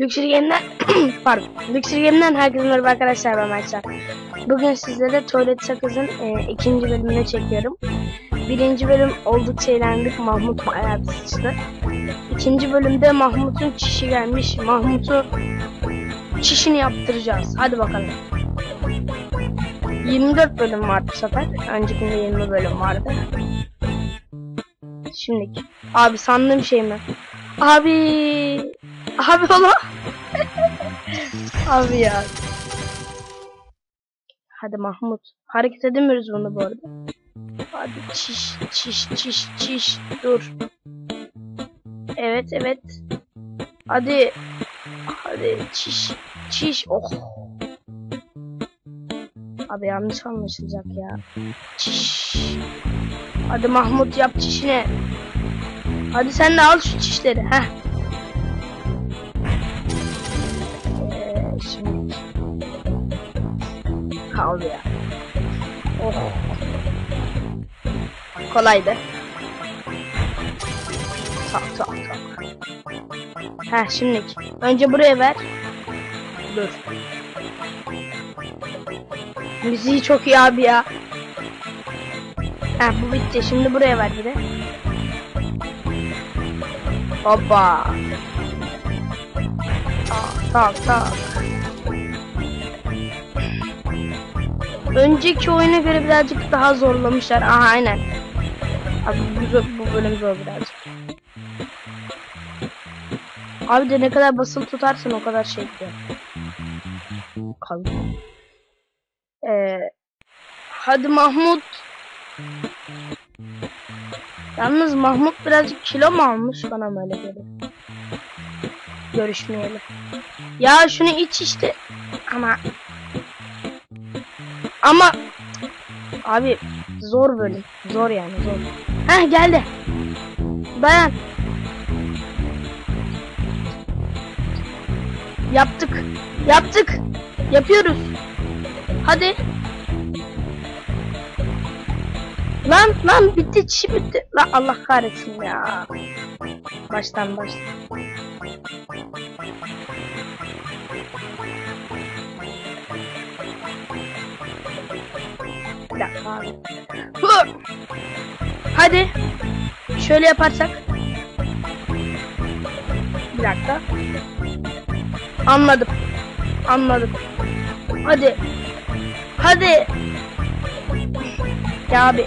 Luxury Game'den pardon. Luxury Game'den herkese merhaba arkadaşlar ben Mertcan. Bugün sizlere Tuvalet Sakız'ın e, ikinci bölümünü çekiyorum. Birinci bölüm oldukça eğlendik. Mahmut bayağı bir sıçtı. İkinci bölümde Mahmut'un çişi gelmiş. Mahmut'u çişini yaptıracağız. Hadi bakalım. 24 bölüm vardı bu sefer. Öncekinde 20 bölüm vardı. Şimdiki. Abi sandığım şey mi? Abi. Abi ola. Abi ya. Hadi Mahmut. Hareket edemiyoruz bunu bu arada. Hadi çiş çiş çiş çiş. Dur. Evet evet. Hadi. Hadi çiş çiş. Oh. Abi yanlış anlaşılacak ya. Çiş. Hadi Mahmut yap çişini. Hadi sen de al şu çişleri. Heh. Kaldı ya. Oh. Kolaydı. Tak tak tak. Heh şimdi. Önce buraya ver. Dur. Müziği çok iyi abi ya. Heh bu bitti. Şimdi buraya ver bir de. Hoppa. Tak tak tak. Önceki oyuna göre birazcık daha zorlamışlar. Aha aynen. Abi bu, bu bölüm zor birazcık. Abi de ne kadar basılı tutarsın o kadar şey diyor. Kaldı. Ee, hadi Mahmut. Yalnız Mahmut birazcık kilo mu almış bana böyle geliyor. Görüşmeyelim. Ya şunu iç işte. Ama ama abi zor bölüm. Zor yani zor. Heh geldi. Dayan. Yaptık. Yaptık. Yapıyoruz. Hadi. Lan lan bitti çişi bitti. Lan Allah kahretsin ya. Baştan baştan. Hadi. Şöyle yaparsak. Bir dakika. Anladım. Anladım. Hadi. Hadi. Ya abi.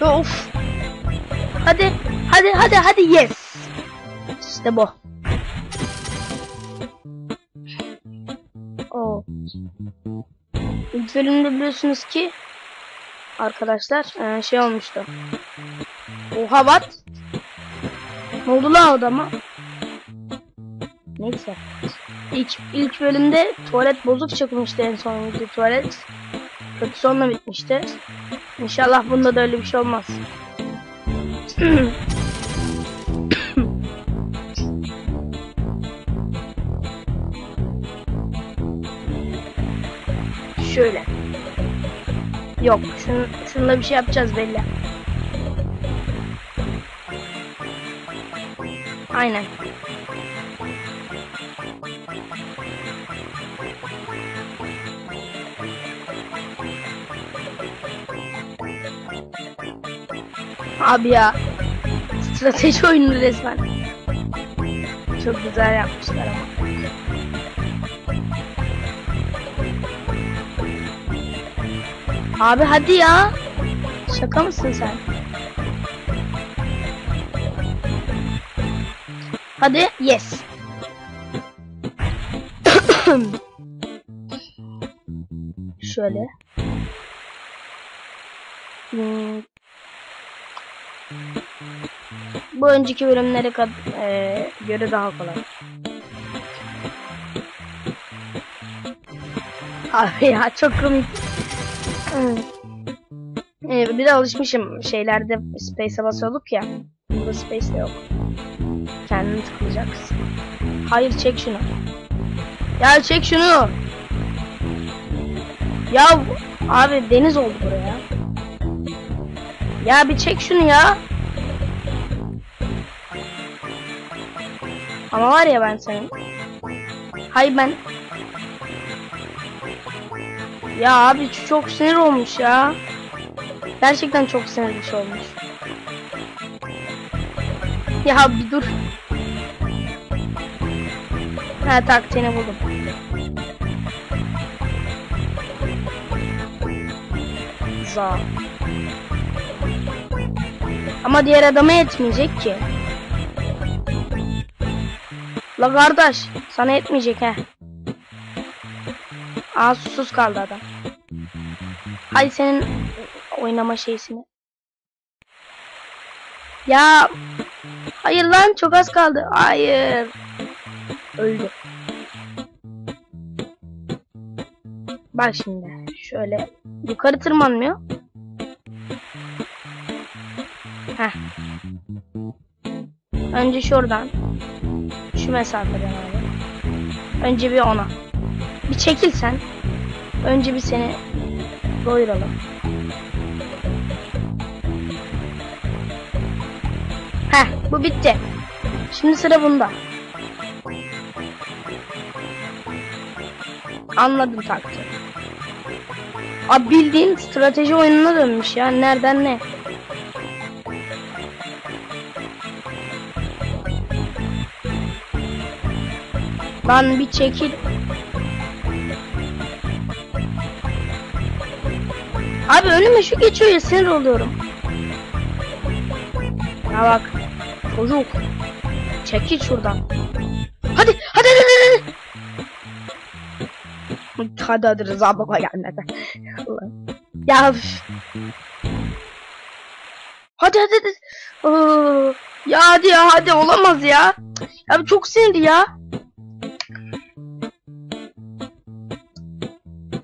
Of. Hadi. Hadi hadi hadi yes. İşte bu. O. İlk bölümde biliyorsunuz ki arkadaşlar şey olmuştu. Oha what? Ne oldu lan odama? Neyse. İlk, ilk bölümde tuvalet bozuk çıkmıştı en son tuvalet. Kötü sonla bitmişti. İnşallah bunda da öyle bir şey olmaz. Şöyle. Yok, şun, şununla bir şey yapacağız belli. Aynen. Abi ya. Strateji oyunu resmen. Çok güzel yapmışlar. Abi hadi ya. Şaka mısın sen? Hadi yes. Şöyle. Bu önceki bölümlere e, göre daha kolay. Abi ya çok komik. Ee, bir de alışmışım şeylerde space'e basıyorduk ya. Burada space de yok. Kendini tıklayacaksın. Hayır çek şunu. Ya çek şunu. Ya abi deniz oldu buraya. Ya bir çek şunu ya. Ama var ya ben senin. Hay ben. Ya abi çok sinir olmuş ya. Gerçekten çok sinirli olmuş. Ya bir dur. Ha taktiğini buldum. Za. Ama diğer adama yetmeyecek ki. La kardeş sana yetmeyecek he. Aa susuz kaldı adam. Hay senin oynama şeysini. Ya hayır lan çok az kaldı. Hayır. Öldü. Bak şimdi şöyle yukarı tırmanmıyor. Heh. Önce şuradan şu mesafeden abi. Önce bir ona. Bir çekil sen. Önce bir seni doyuralım. Heh bu bitti. Şimdi sıra bunda. Anladım taktiği. Abi bildiğin strateji oyununa dönmüş ya. Nereden ne? Lan bir çekil. Abi önüme şu geçiyor ya sinir oluyorum. Ya bak. Çocuk. Çekil şuradan. Hadi hadi hadi hadi. Hadi hadi Rıza baba gelmedi. ya üf. Hadi hadi hadi. Oo, ya hadi ya hadi olamaz ya. Ya çok sinirli ya.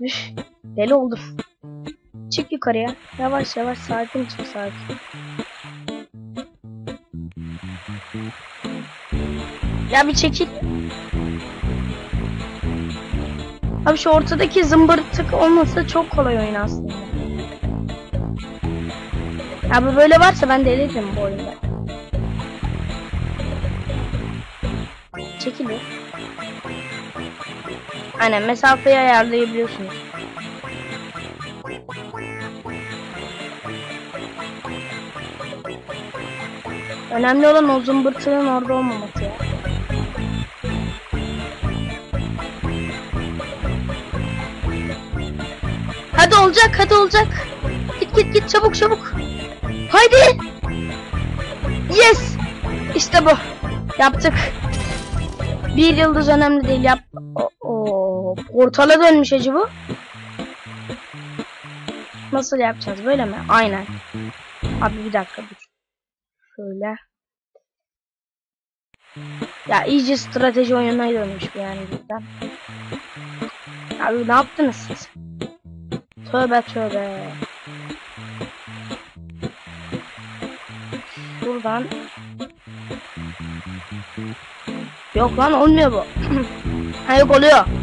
Üf, deli oldum. Çık yukarıya. Yavaş yavaş sakin çık sakin. Ya bir çekil. Abi şu ortadaki zımbırtık olmasa çok kolay oyun aslında. Ya bu böyle varsa ben deliririm bu oyunda. Çekil. Aynen mesafeyi ayarlayabiliyorsunuz. Önemli olan o zımbırtının orada olmaması ya. Hadi olacak, hadi olacak. Git git git çabuk çabuk. Haydi. Yes. İşte bu. Yaptık. Bir yıldız önemli değil. Yap. O, o portala dönmüş acı bu. Nasıl yapacağız? Böyle mi? Aynen. Abi bir dakika dur. Şöyle. Ya iyice strateji oyununa dönmüş bu yani cidden. Abi ne yaptınız siz? Tövbe tövbe. Şuradan. Yok lan olmuyor bu. ha yok oluyor.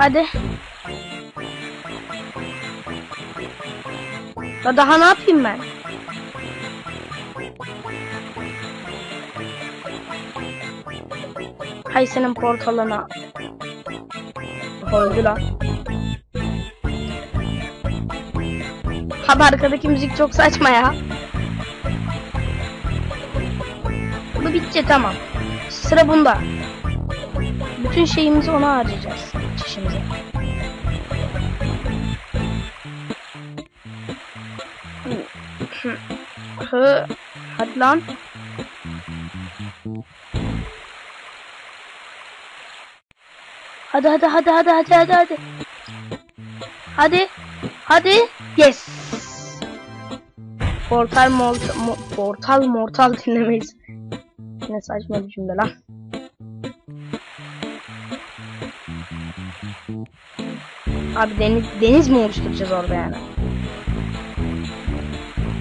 Hadi. Ya daha ne yapayım ben? Hay senin portalına. Öldü lan. Abi arkadaki müzik çok saçma ya. Bu bitti tamam. Sıra bunda. Bütün şeyimizi ona harcayacağız. Çişimize. Hı. Hadi lan. Hadi hadi hadi hadi hadi hadi hadi. Hadi. Hadi. Yes. Portal mortal, mo portal mortal dinlemeyiz. Ne saçma bir cümle lan. Abi deniz, deniz mi oluşturacağız orada yani?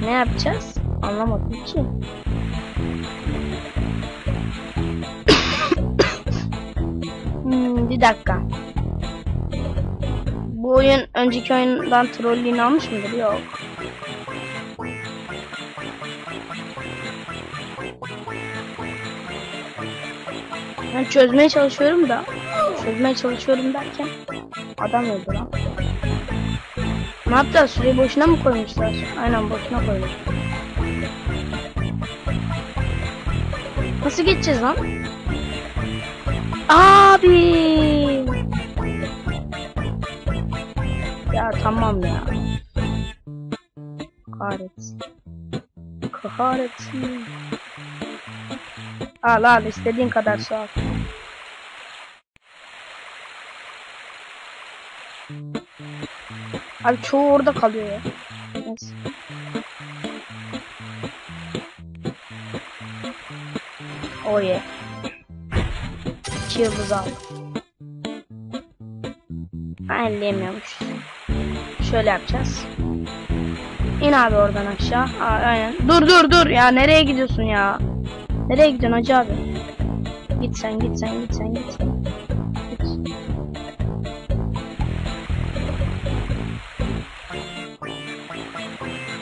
Ne yapacağız? Anlamadım ki. hmm, bir dakika. Bu oyun önceki oyundan trollliğini almış mıdır? Yok. Ben çözmeye çalışıyorum da çözmeye çalışıyorum derken adam öldü lan. Ne yapacağız? Süreyi boşuna mı koymuşlar? Aynen boşuna koymuşlar. Nasıl geçeceğiz lan? Abi. Ya tamam ya. Kahretsin. Kahretsin. Al al istediğin kadar su al. Abi çoğu orada kalıyor ya. Neyse. Oh yeah. İki yıldız aldım. Elleyemiyormuş. Şöyle yapacağız. İn abi oradan aşağı. Aa, aynen. Dur dur dur ya nereye gidiyorsun ya? Nereye gidiyorsun hacı abi? Git sen git sen git sen git.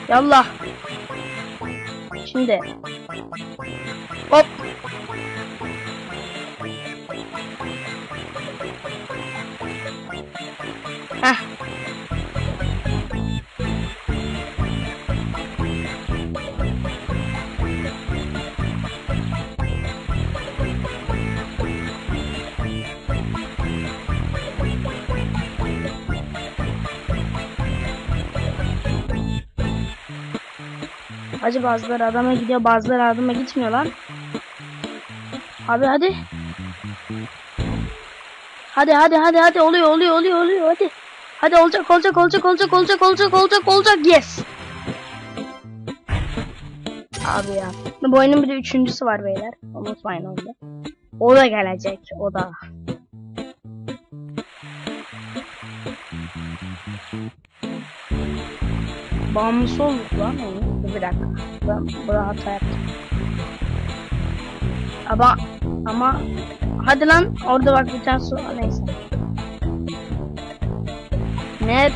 Yallah. Şimdi. Hop. Hacı bazıları adama gidiyor bazıları adama gitmiyor lan. Abi hadi. Hadi hadi hadi hadi oluyor oluyor oluyor oluyor hadi. Hadi olacak olacak olacak olacak olacak olacak olacak olacak yes. Abi ya. Bu oyunun bir de üçüncüsü var beyler. Unutmayın onu da. O da gelecek o da. Bağımlısı olduk lan onu. Bir dakika. Ben burada hata yaptım. Ama ama hadi lan orada bak bir tane su neyse. Ne?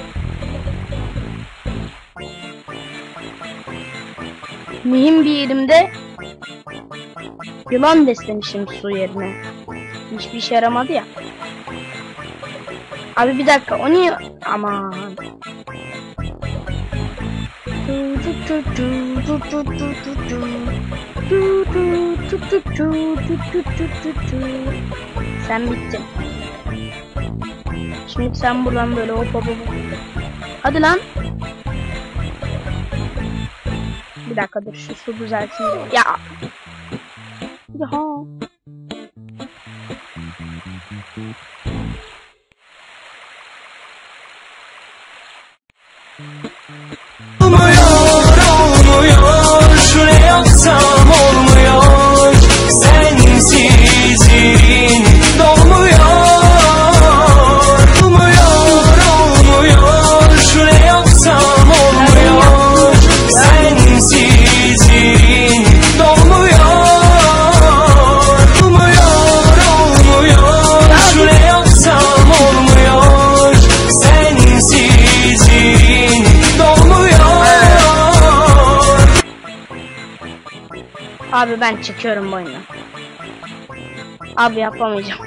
Mühim bir yerimde yılan beslemişim su yerine. Hiçbir işe yaramadı ya. Abi bir dakika o niye? Aman. Sen bittin. Şimdi sen buradan böyle hop hop hop. Hadi lan. Bir dakika dur şu su düzelsin. Ya. Ya. Olmuyor, Abi ben çıkıyorum bu oyundan. Abi yapamayacağım.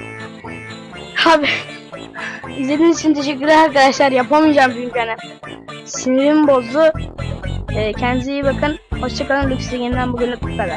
Abi izlediğiniz için teşekkürler arkadaşlar. Yapamayacağım çünkü hani sinirim bozdu. Ee, kendinize iyi bakın. Hoşçakalın. Lüks yeniden bugünlük bu kadar.